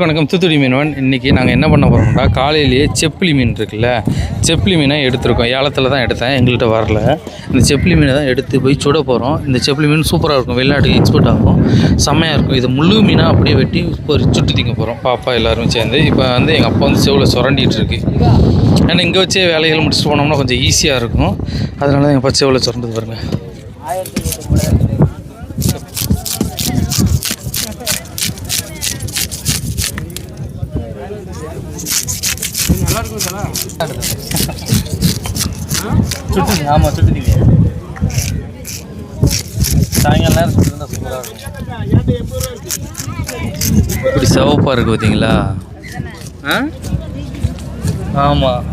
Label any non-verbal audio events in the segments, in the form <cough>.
வணக்கம். தூத்துக்குடி மீனவன் இன்றைக்கி நாங்கள் என்ன பண்ண போகிறோம்னா காலையிலேயே செப்பிலி மீன் இருக்குல்ல செப்பிலி மீனை எடுத்திருக்கோம். ஏலத்தில் தான் எடுத்தேன் எங்கள்கிட்ட வரல. இந்த செப்பிலி மீனை தான் எடுத்து போய் சுட போகிறோம் இந்த செப்பிலி மீன் சூப்பராக இருக்கும். வெளிநாட்டுக்கு எக்ஸ்போர்ட் ஆகும். செம்மையாக இருக்கும். இது முழு மீனாக அப்படியே வெட்டி ஒரு சுட்டு திங்க போகிறோம் பாப்பா எல்லாரும் சேர்ந்து. இப்போ வந்து எங்கள் அப்பா வந்து செவில் சுரண்டிகிட்டு இருக்கு. ஏன்னா இங்கே வச்சே வேலைகள் முடிச்சுட்டு போனோம்னா கொஞ்சம் ஈஸியாக இருக்கும். அதனால தான் எங்கள் அப்பா செவில் சுரண்டது பாருங்கள் சுட்டுங்க ஆமாம் சுட்டுட்டீங்க. சாயங்காலம் நேரம் சுட்டுருந்தா சூப்பராக இருக்கும். இப்படி சிவப்பாக இருக்குது பார்த்தீங்களா ஆ? ஆமாம்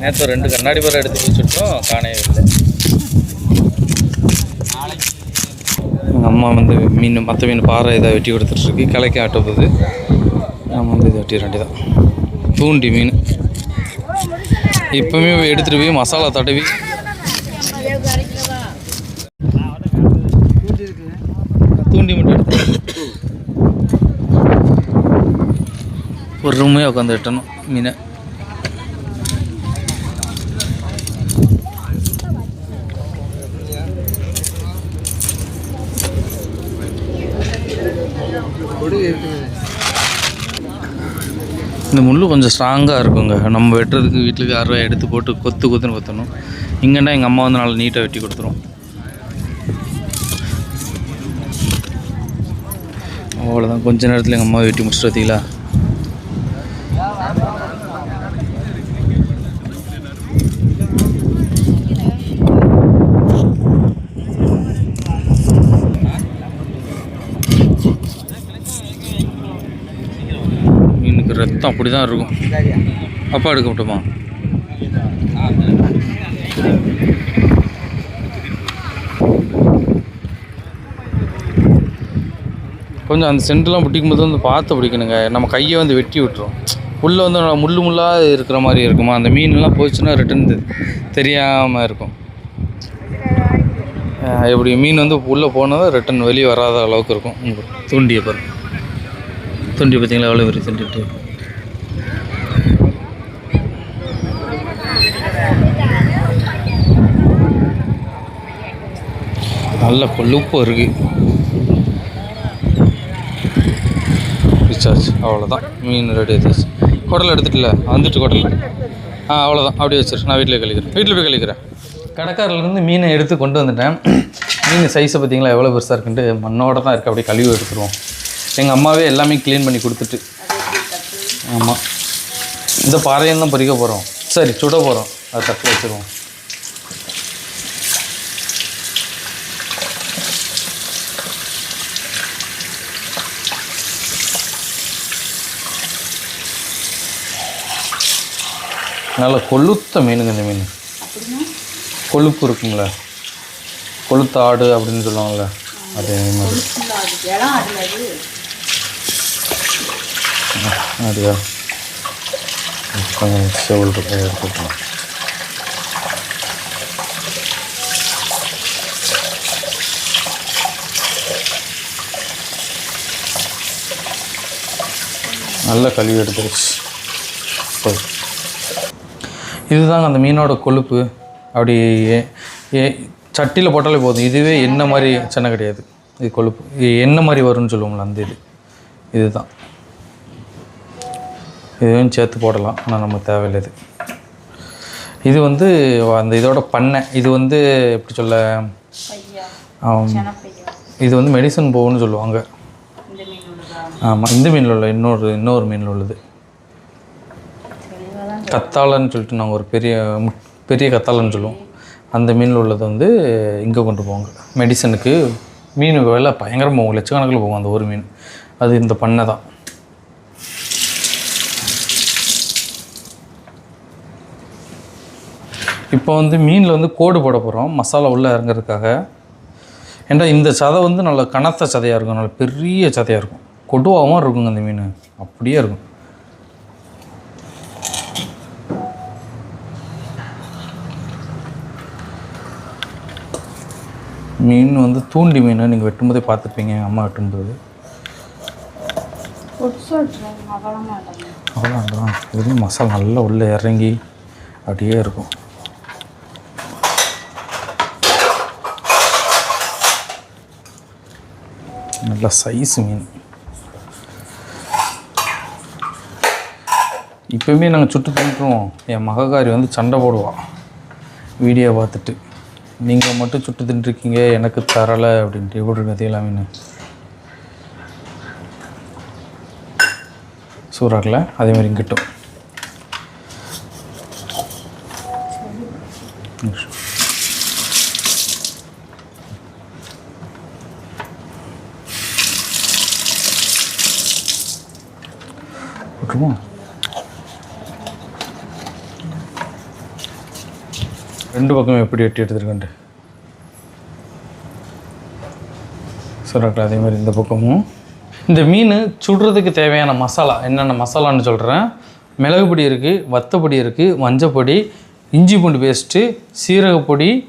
நேற்று ரெண்டு கண்ணாடி பேர் எடுத்து போய் சுட்டோம் காணவே இல்லை. எங்கள் அம்மா வந்து மீன் மற்ற மீன் பாறை இதை வெட்டி கொடுத்துட்ருக்கு கிளைக்கு ஆட்ட போகுது நம்ம வந்து இதை வெட்டிட வேண்டியதான் தூண்டி மீன். இப்போவுமே எடுத்துகிட்டு போய் மசாலா தடவி. தூண்டி மட்டும் எடுத்து ஒரு ரூமே உட்காந்து வெட்டணும் மீனை. இந்த முள் கொஞ்சம் ஸ்ட்ராங்காக இருக்குங்க. நம்ம வெட்டுறதுக்கு வீட்டுக்கு அறுவை எடுத்து போட்டு கொத்து கொத்துன்னு கொத்தணும். இங்கேன்னா எங்கள் அம்மா வந்து நல்லா நீட்டாக வெட்டி கொடுத்துரும். அவ்வளோதான் கொஞ்ச நேரத்தில் எங்கள் அம்மா வெட்டி முடிச்சுட்டு பார்த்தீங்களா மீனுக்கு ரத்தம் அப்படி தான் இருக்கும். அப்பா எடுக்க மட்டுமா கொஞ்சம் அந்த சென்டர்லாம் பிடிக்கும் போது வந்து பார்த்து பிடிக்கணுங்க. நம்ம கையை வந்து வெட்டி விட்டுரும். உள்ளே வந்து முள் முள்ளு முள்ளாக இருக்கிற மாதிரி இருக்குமா? அந்த மீன்லாம் போச்சுன்னா ரிட்டன் தெரியாமல் இருக்கும். எப்படி இப்படி மீன் வந்து உள்ளே போனதும் ரிட்டன் வெளியே வராத அளவுக்கு இருக்கும். உங்களுக்கு தூண்டியை தொண்டி பார்த்தீங்களா? எவ்வளோ பெரிய தொண்டிட்டு நல்ல கொழுப்பு இருக்கு. ரிசார்ஜ் அவ்வளோதான் மீன் ரெடி ஆச்சு குடல் எடுத்துட்டில்ல வந்துட்டு குடல். ஆ அவ்வளோதான் அப்படியே வச்சிரு. நான் வீட்டில் கழிக்கிறேன் வீட்டில் போய் கழிக்கிறேன் கடைக்காரிலேருந்து மீனை எடுத்து கொண்டு வந்துட்டேன். மீன் சைஸை பார்த்தீங்களா எவ்வளோ பெருசாக இருக்குன்ட்டு மண்ணோட தான் இருக்குது அப்படியே கழுவி எடுத்துருவோம். எங்கள் அம்மாவே எல்லாமே க்ளீன் பண்ணி கொடுத்துட்டு. ஆமாம் இந்த பாறையும் தான் பறிக்க போகிறோம் சரி சுட போகிறோம் அதை தட்டு வச்சுருவோம். நல்ல கொளுத்த மீனுங்க இந்த மீன். கொழுப்பு இருக்குங்களா கொளுத்த ஆடு அப்படின்னு சொல்லுவாங்கள்ல அதே மாதிரி. அப்படியா? கொஞ்சம் செவல் இருக்கு எடுத்துக்கலாம் நல்ல கழுவி எடுத்துருச்சு. இதுதாங்க அந்த மீனோட கொழுப்பு. அப்படி ஏ- ஏ சட்டியில் போட்டாலே போதும். இதுவே என்ன மாதிரி சென்னை கிடையாது. இது கொழுப்பு. இது என்ன மாதிரி வரும்னு சொல்லுவோங்களா அந்த இது. இதுதான். இதுவும் சேர்த்து போடலாம். ஆனால் நமக்கு தேவையில்லை இது இது வந்து அந்த இதோட பண்ணை இது வந்து எப்படி சொல்ல இது வந்து மெடிசன் போகும்னு சொல்லுவாங்க. ஆமாம் இந்த மீனில் உள்ள இன்னொரு இன்னொரு மீனில் உள்ளது. கத்தாழைன்னு சொல்லிட்டு நாங்கள் ஒரு பெரிய பெரிய கத்தாழைன்னு சொல்லுவோம். அந்த மீனில் உள்ளது வந்து இங்கே கொண்டு போவாங்க. மெடிசனுக்கு மீன் விலை பயங்கரமாக போகும் லட்சக்கணக்கில் போகும் அந்த ஒரு மீன். அது இந்த பண்ணை தான். இப்போ வந்து மீனில் வந்து கோடு போட போகிறோம் மசாலா உள்ளே இறங்குறதுக்காக. ஏன்னா இந்த சதை வந்து நல்ல கனத்த சதையாக இருக்கும். நல்ல பெரிய சதையாக இருக்கும். கொடுவாகவும் இருக்குங்க அந்த மீன். அப்படியே இருக்கும். மீன் வந்து தூண்டி மீன். நீங்கள் வெட்டும்போதே பார்த்துருப்பீங்க எங்கள் அம்மா வெட்டும்போது. அவ்வளோ அவ்வளோதான் இதுலேயும் மசாலா நல்லா உள்ளே இறங்கி அப்படியே இருக்கும். நல்ல சைஸ் மீன் இப்போயுமே நாங்கள் சுட்டு தின்ட்டுருவோம் என் மகக்காரி வந்து சண்டை போடுவாள் வீடியோ பார்த்துட்டு நீங்கள் மட்டும் சுட்டு தின்ட்டுருக்கீங்க எனக்கு தரலை அப்படின்ட்டு எப்படி இருக்கு கதையில மீன் சூறாக்கில் அதே மாதிரி விட்டுருவோம் ரெண்டு பக்கம் எப்படி வெட்டி எடுத்துருக்கேன்ட்டு. சொல்கிறாக்கள் அதே மாதிரி இந்த பக்கமும். இந்த மீன் சுடுறதுக்கு தேவையான மசாலா என்னென்ன மசாலான்னு சொல்கிறேன் மிளகு பொடி இருக்குது வத்தப்பொடி இருக்குது மஞ்சப்பொடி இஞ்சி பூண்டு பேஸ்ட்டு சீரகப்பொடி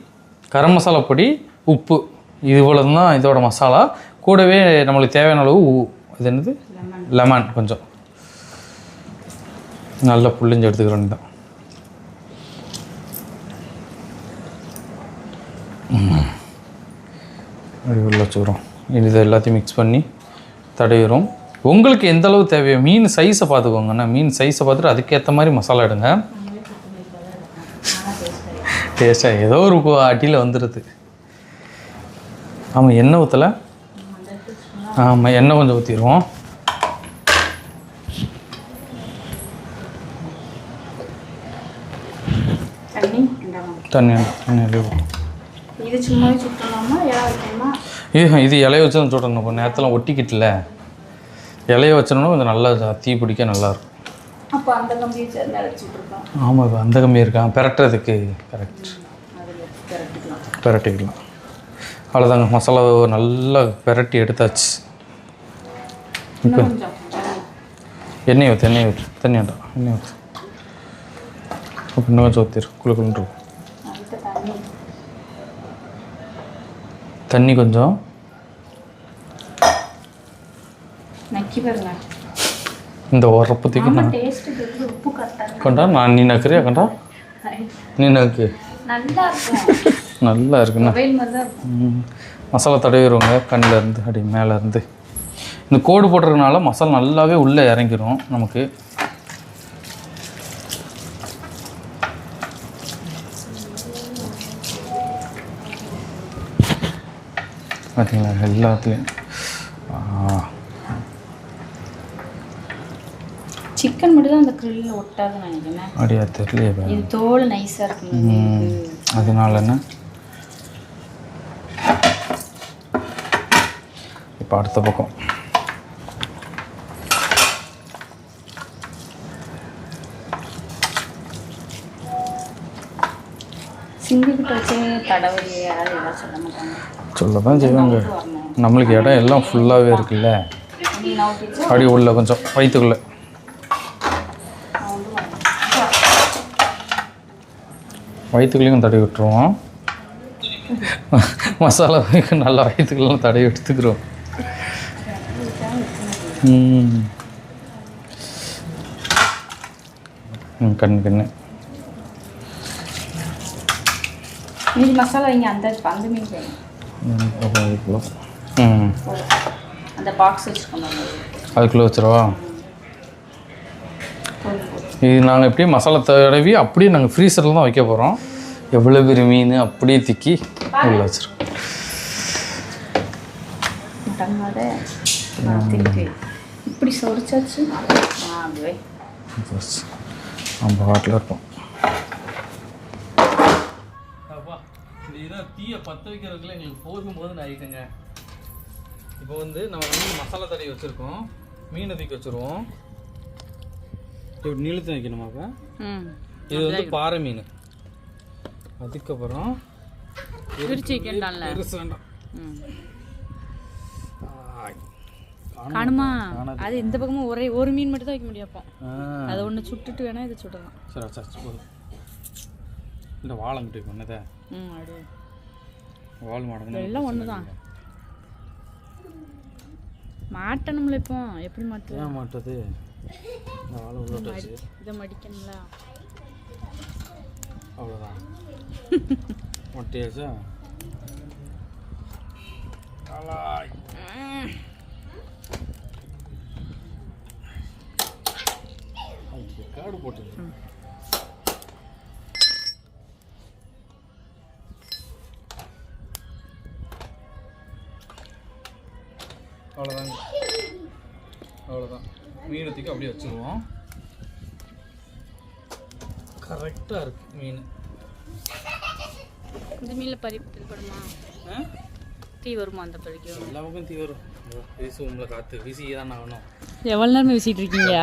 கரம் மசாலா பொடி உப்பு. இது தான் இதோட மசாலா. கூடவே நம்மளுக்கு தேவையான அளவு உ- இது என்னது? லெமன் கொஞ்சம். நல்லா புள்ளிஞ்சு எடுத்துக்கிறோம் தான். அப்படி உள்ள வச்சுக்கிறோம் இது எல்லாத்தையும் மிக்ஸ் பண்ணி தடவிடும் உங்களுக்கு எந்த அளவு தேவையோ மீன் சைஸை பார்த்துக்கோங்கண்ணா மீன் சைஸை பார்த்துட்டு அதுக்கேற்ற மாதிரி மசாலா எடுங்க. டேஸ்ட்டாக ஏதோ ஒரு அடியில் வந்துடுது ஆமாம் எண்ணெய் ஊற்றலை ஆமாம் எண்ணெய் கொஞ்சம் ஊற்றிடுவோம் தண்ணி இந்தாங்க தண்ணி தண்ணி. இது சும்மா சுற்றலாமா இலை வைக்கணுமா? இது இது இலைய வச்சு தான் சுடணும் இப்போ நேரத்தில் ஒட்டிக்கிட்டுல. இலைய வச்சோம்னா கொஞ்சம் நல்லா தீ பிடிக்க நல்லாயிருக்கும் அப்போ அந்த ஆமாம் இப்போ அந்த கம்மி இருக்கான் பெரட்டுறதுக்கு கரெக்ட் பெரட்டிக்கலாம். அவ்வளோதாங்க மசாலா நல்லா பெரட்டி எடுத்தாச்சு. கொஞ்சம். தண்ணி. எண்ணெய் ஊற்று எண்ணெய் ஊற்று தண்ணி வேண்டாம். எண்ணெய் ஊற்று அப்போ இன்னும் கொஞ்சம் ஊற்றிடு குளு குளுன்னு இருக்கும் அதுக்கு தண்ணி தண்ணி கொஞ்சம். இந்த உரப்பத்துக்கு நான் கொண்டா நான் நீ நக்குறியா கொண்டா? நீ நக்கு. நல்லா இருக்குண்ணா. மசாலா தடவிடுவோங்க. கண்ணில் இருந்து அப்படி மேலே இருந்து. இந்த கோடு போடுறதுனால மசாலா நல்லாவே உள்ளே இறங்கிரும் நமக்கு. பார்த்தீங்களா எல்லாத்துலேயும். சிக்கன் மட்டும் தான் அந்த கிரில்லில் ஒட்டாதுன்னு நினைக்கிறேன். அப்படியா? தெரியலையே. இது தோல் நைஸாக இருக்குங்க ம், அதனால என்ன? இப்போ அடுத்த பக்கம். சிங்கிக்கிட்ட வச்சு தடவை யாரும் எல்லாம் சொல்ல மாட்டாங்க. சொல்ல தான் செய்வாங்க. நம்மளுக்கு இடம் எல்லாம் ஃபுல்லாகவே இருக்குல்ல? அப்படி அப்படியே உள்ள கொஞ்சம் வயிற்றுக்குள்ளே வயிற்றுக்குள்ளேயும் தடவி விட்டுருவோம். மசாலா நல்லா வயிற்றுக்குள்ளே தடவி எடுத்துக்கிறோம். ம். கண்ணு கண்ணு. மீதி மசாலா இங்கே அந்த அந்த மீன் அந்த பாக்ஸ் அதுக்குள்ளே வச்சிடவா? இது நாங்கள் எப்படியே மசாலா தடவி அப்படியே நாங்கள் ஃப்ரீசரில் தான் வைக்க போகிறோம் எவ்வளோ பெரிய மீன் அப்படியே திக்கி உள்ள வச்சிருக்கோம். இப்படி சொரிச்சாச்சு. நம்ம பாட்டில் இருப்போம் தீயை பற்ற வைக்கிறதுக்குள்ள எங்களுக்கு போதும் போது ஆகிக்குங்க இப்போ வந்து நம்ம வந்து மசாலா தடவி வச்சுருக்கோம். மீனை தூக்கி வச்சுருவோம். இப்படி நீளத்தை வைக்கணுமா அப்போ? இது வந்து பாறை மீன். அதுக்கப்புறம். காணுமா? அது இந்த பக்கமும் ஒரே ஒரு மீன் மட்டும் தான் வைக்க முடியும். அதை ஒன்று சுட்டுட்டு வேணா இதை சுடலாம். சரி சரி போதும். இந்த வாழங்கிட்டு பண்ணதை ம் அப்படியே. வால் மாடணும் எல்லாம் ஒன்று தான் மாட்டணும்ல இப்போ. எப்படி மாட்டுவோம் ஏன் மாட்டது வாழை உள்ள இதை மடிக்கணும்ல. அவ்வளோதான் மொட்டையாச்சா? காடு போட்டது அவ்வளோதாங்க அவ்வளோதான் மீனத்துக்கு அப்படியே வச்சுருவோம். கரெக்டாக இருக்கு மீன். இந்த மீனில் பறிப்பு இது படுமா? தீ வருமா அந்த பறிக்கும் எல்லா பக்கம் தீ வரும். வீசுவோம்ல காற்று வீசியே தான் ஆகணும். எவ்வளோ நேரமே வீசிட்டு இருக்கீங்க?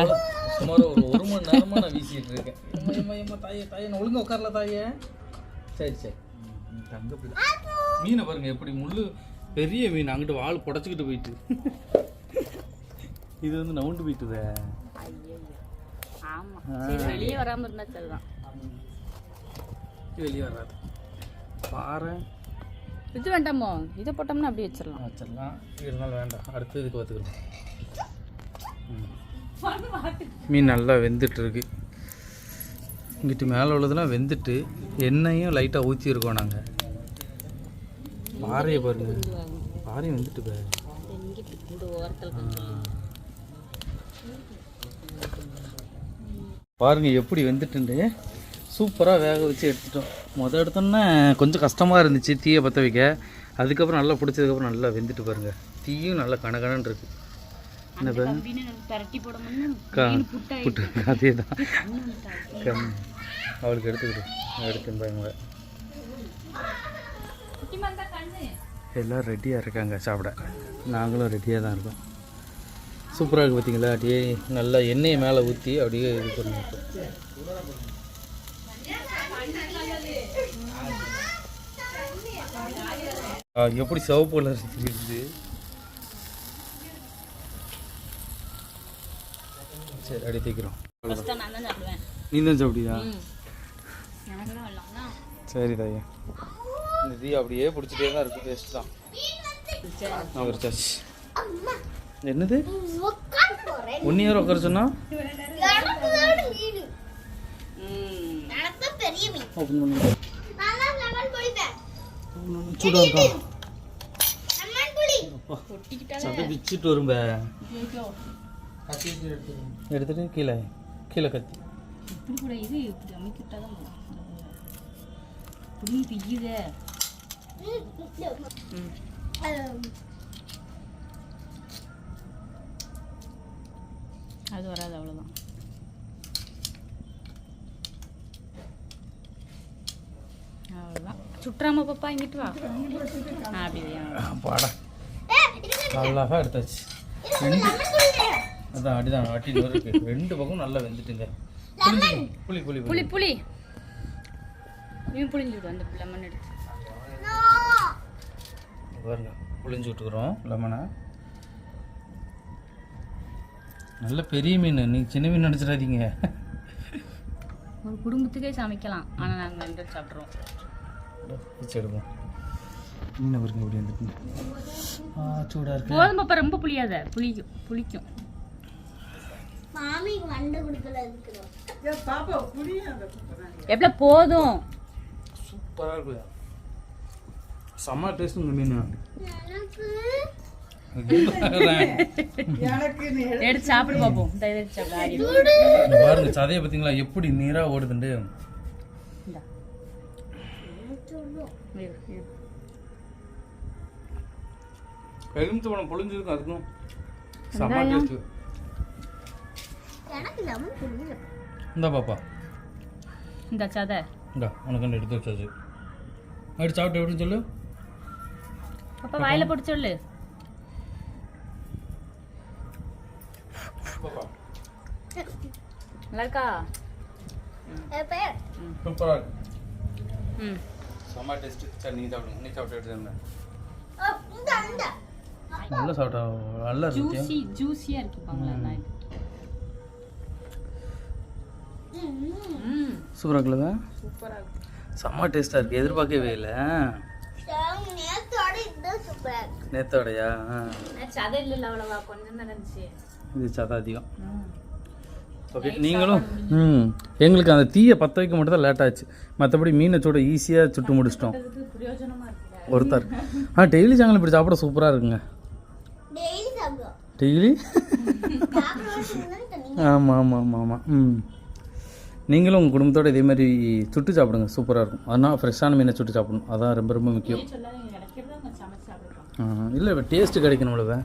சுமார் ஒரு ஒரு மணி நேரமாக நான் வீசிட்டு இருக்கேன். எம்மா, தாயே தாயே நான் ஒழுங்கா உட்காரல தாயே. சரி சரி. தங்க. மீனை பாருங்க எப்படி முள்ளு பெரிய மீன் அங்கிட்டு வால் புடச்சிக்கிட்டு போயிட்டு. இது வந்து நவுண்டு போயிட்டுதே வெளியே வராமல் இருந்தால் சரிதான். வெளியே வராது. பாறை. இது வேண்டாமோ? இதை போட்டோம்னா அப்படியே வச்சிடலாம். வச்சிடலாம். இருந்தாலும் வேண்டாம். அடுத்து இதுக்கு பார்த்துக்கலாம். மீன் நல்லா வெந்துட்டு இருக்கு இங்கிட்டு மேலே உள்ளதெல்லாம் வெந்துட்டு எண்ணெயும் லைட்டாக ஊற்றிருக்கோம் நாங்கள் பாறையை பாருங்க. பாறையும் வெந்துட்டு பாரு. பாருங்க எப்படி வெந்துட்டுண்டு. சூப்பராக வேக வச்சு எடுத்துட்டோம். மொதல் எடுத்தோன்னே கொஞ்சம் கஷ்டமாக இருந்துச்சு தீயை பற்ற வைக்க. அதுக்கப்புறம் நல்லா பிடிச்சதுக்கப்புறம் நல்லா வெந்துட்டு பாருங்க. தீயும் நல்லா கனகனன்னு இருக்கு. <laughs> அதே. தான் அவளுக்கு எடுத்துக்கிட்டு எடுத்து பாருங்க. எல்லாம் ரெடியாக இருக்காங்க சாப்பிட. நாங்களும் ரெடியாக தான் இருக்கோம். சூப்பராக இருக்குது பார்த்தீங்களா அப்படியே நல்லா எண்ணெயை மேலே ஊற்றி அப்படியே இது பண்ணிருக்கோம் எப்படி சிவப்பு கலர் இருக்குது சரி அப்படியே தைக்கிறோம் நீ தான் வரலாம்னா சரி தாயா இந்த தீ அப்படியே பிடிச்சிட்டே தான் இருக்குது டேஸ்ட் தான். உரிச்சாச்சு என்னது? ஒன் இயர் உட்கார சொன்னா? இருக்கா சதை பிச்சுட்டு வரும்ப. எடுத்துட்டு கீழே கீழே கத்தி. இப்படி கூட இது இப்படி அமைக்கிட்டா தான் புடிங்கி பிய்யுதே அது வராது அவ்வளோதான் அவ்வளோதான் சுற்றாம பாப்பா இங்கிட்டு வா. ஆ, அப்படி வை, ஆ. பாடா. அழகாக எடுத்தாச்சு. ரெண்டு. அதான் அடிதான் அட்டி இருக்கு. ரெண்டு பக்கம் நல்லா வெந்துட்டுங்க. புளி புளி புளி. புளி புளி. இவன் புளிஞ்சு விடு அந்த லெமன் எடுத்து. பாருங்க புளிஞ்சு விட்டுக்கிறோம் லெமனை. நல்ல பெரிய மீன் நீங்கள் சின்ன மீன் நினச்சிடாதீங்க ஒரு குடும்பத்துக்கே சமைக்கலாம் ஆனால் நாங்கள் ரெண்டு பேரும் சாப்பிட்றோம் பிச்சு எடுப்போம். மீனை பாருங்க இப்படி வந்துட்டு ஆ சூடாக இருக்கு. போதும் பாப்பா ரொம்ப புளியாத புளிக்கும் புளிக்கும். எவ்வளோ போதும். சூப்பராக இருக்குது செம்ம டேஸ்ட் இந்த மீன். எடுத்து சாப்பிடு பார்ப்போம் பாருங்க சதையை பார்த்தீங்களா? எப்படி நீராக ஓடுதுண்டு. எலுமிச்சை பழம் பொழிஞ்சிருக்கும் அதுக்கும். செம்ம டேஸ்ட் இந்தா பாப்பா. இந்த சதை. இந்தா உனக்கு எடுத்து வச்சாச்சு. அப்படி சாப்பிட்டு எப்படின்னு சொல்லு. பாப்பா வாயில போட்டு சொல்லு நல்லா இருக்கா இருக்கு ம் செம்ம டேஸ்ட் சரி நீ சாப்பிடுங்க நீ சாப்பிட்டு எடுத்து நல்லா சாப்பிட்டா நல்லா இருக்கு ஜூசி நான் ம் சூப்பராக இருக்குல்ல சூப்பராக இருக்கு செம்ம டேஸ்ட்டாக இருக்குது எதிர்பார்க்கவே இல்லை நேத்தோடையா. சதை இல்லை அவ்வளவா கொஞ்சம் தான் இருந்துச்சு. இது சதா அதிகம். ஓகே நீங்களும் ம். எங்களுக்கு அந்த தீயை பற்ற வைக்க மட்டும் தான் லேட் ஆச்சு. மற்றபடி மீனை சுட ஈஸியாக சுட்டு முடிச்சிட்டோம். ஒருத்தர். ஆ டெய்லி சாயங்காலம் இப்படி சாப்பிட சூப்பராக இருக்குங்க. டெய்லி ஆமாம் ஆமாம் ஆமாம் ஆமாம் ம். நீங்களும் உங்கள் குடும்பத்தோட இதே மாதிரி சுட்டு சாப்பிடுங்க. சூப்பராக இருக்கும். அதனால் ஃப்ரெஷ்ஷான மீனை சுட்டு சாப்பிடணும். அதான் ரொம்ப ரொம்ப முக்கியம். இல்லை இப்போ டேஸ்ட்டு கிடைக்கணும்ல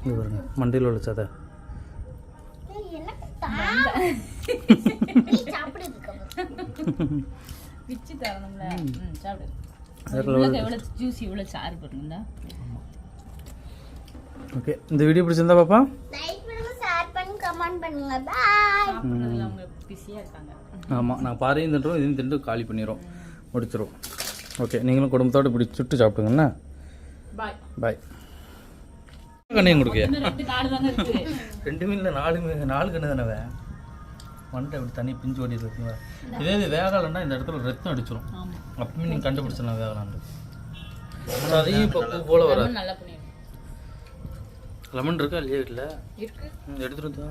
இது பாருங்க மண்டையில் உள்ள சதை பிச்சு தரணும்ல. ம். சாப்பிடு. வேற இவ்வளோ எவ்வளோ ஜூஸ் இவ்வளோ சாறு போட்டுருந்தா? ஓகே இந்த வீடியோ பிடிச்சிருந்தா பாப்பா? அவங்க இருக்காங்க. ஆமாம் நான் பாறையும் தின்றோம் இதையும் தின்று காலி பண்ணிடுறோம் முடிச்சிரும். ஓகே நீங்களும் குடும்பத்தோட இப்படி சுட்டு சாப்பிடுங்கண்ணா பாய் பாய் கண்ணையும் இன்னும் ரெண்டு நாடு தானே இருக்கு. ரெண்டு மீனில் நாலு மீன் நாலு கண்ணு தானே மண்டை இப்படி தண்ணி பிஞ்சு ஓடி இருக்குங்க இதே இது வேகலைன்னா இந்த இடத்துல ரத்தம் அடிச்சிடும் அப்பவுமே நீங்கள் கண்டுபிடிச்சிடலாம் வேகலான்னு அதையும் இப்போ பூ போல வராது லெமன் இருக்கா இல்லையா வீட்டில் இருக்கு.